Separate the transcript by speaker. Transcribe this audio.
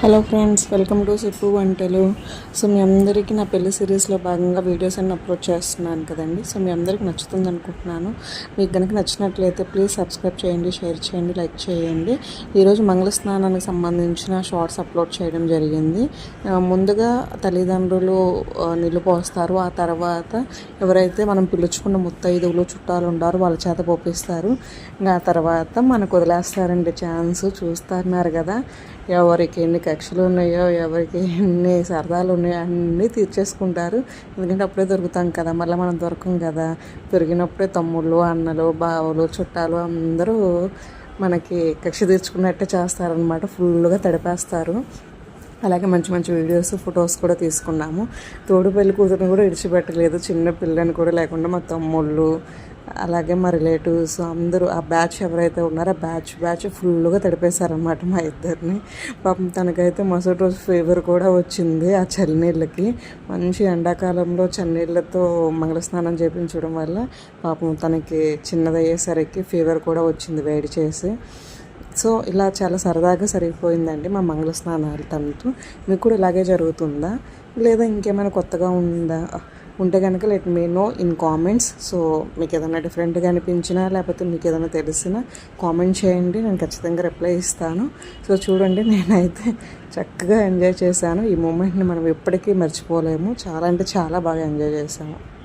Speaker 1: Hello friends welcome to Sippu వంటలు so మీ అందరికీ నా పెళ్ళి సిరీస్లో భాగంగా వీడియోస్ అన్ని అప్లోడ్ చేస్తున్నాను కదండి. సో మీ అందరికీ నచ్చుతుంది అనుకుంటున్నాను. మీకు కనుక నచ్చినట్లయితే ప్లీజ్ సబ్స్క్రైబ్ చేయండి షేర్ చేయండి లైక్ చేయండి. ఈరోజు మంగళ స్నానానికి సంబంధించిన షార్ట్స్ అప్లోడ్ చేయడం జరిగింది. ముందుగా తల్లిదండ్రులు ఆ, నీళ్ళు పోస్తారు. ఆ తర్వాత ఎవరైతే మనం పిలుచుకున్న ముత్తైదువులు చుట్టాలు ఉండారో వాళ్ళ చేత పోపిస్తారు. ఇంకా ఆ తర్వాత మనకు వదిలేస్తారండి ఛాన్స్. చూస్తున్నారు కదా ఎవరికి ఎన్ని కక్షలు ఉన్నాయో ఎవరికి ఎన్ని సరదాలు ఉన్నాయో అన్నీ తీర్చేసుకుంటారు. ఎందుకంటే అప్పుడే దొరుకుతాం కదా మళ్ళీ మనం దొరకం కదా. దొరికినప్పుడే తమ్ముళ్ళు అన్నలు బావలు చుట్టాలు అందరూ మనకి కక్ష తీర్చుకున్నట్టే చేస్తారనమాట ఫుల్గా తడిపేస్తారు. అలాగే మంచి మంచి వీడియోస్ ఫొటోస్ కూడా తీసుకున్నాము. తోడు పెళ్ళి కూతురుని కూడా ఇడిచిపెట్టలేదు చిన్న పిల్లని కూడా లేకుండా మా తమ్ముళ్ళు అలాగే మా రిలేటివ్స్ అందరూ ఆ బ్యాచ్ ఎవరైతే ఉన్నారో ఆ బ్యాచ్ బ్యాచ్ ఫుల్గా తడిపేశారనమాట మా ఇద్దరిని. పాపం తనకైతే మరుసటి రోజు ఫీవర్ కూడా వచ్చింది ఆ చలినీళ్ళకి. మంచి ఎండాకాలంలో చన్నీళ్ళతో మంగళస్నానం చేయించడం వల్ల పాపం తనకి చిన్నదయ్యేసరికి ఫీవర్ కూడా వచ్చింది వేడి చేసి. సో ఇలా చాలా సరదాగా సరిగిపోయిందండి మా మంగళ స్నానాలు తంతు మీకు కూడా ఇలాగే జరుగుతుందా? లేదా ఇంకేమైనా కొత్తగా ఉందా? ఉంటే కనుక let me know in comments. So మీకు ఏదైనా డిఫరెంట్గా అనిపించినా లేకపోతే మీకు ఏదైనా తెలిసినా కామెంట్ చేయండి. నేను ఖచ్చితంగా రిప్లై ఇస్తాను. సో చూడండి నేనైతే చక్కగా ఎంజాయ్ చేశాను. ఈ మూమెంట్ని మనం ఎప్పటికీ మర్చిపోలేము. చాలా అంటే చాలా బాగా ఎంజాయ్ చేశాము.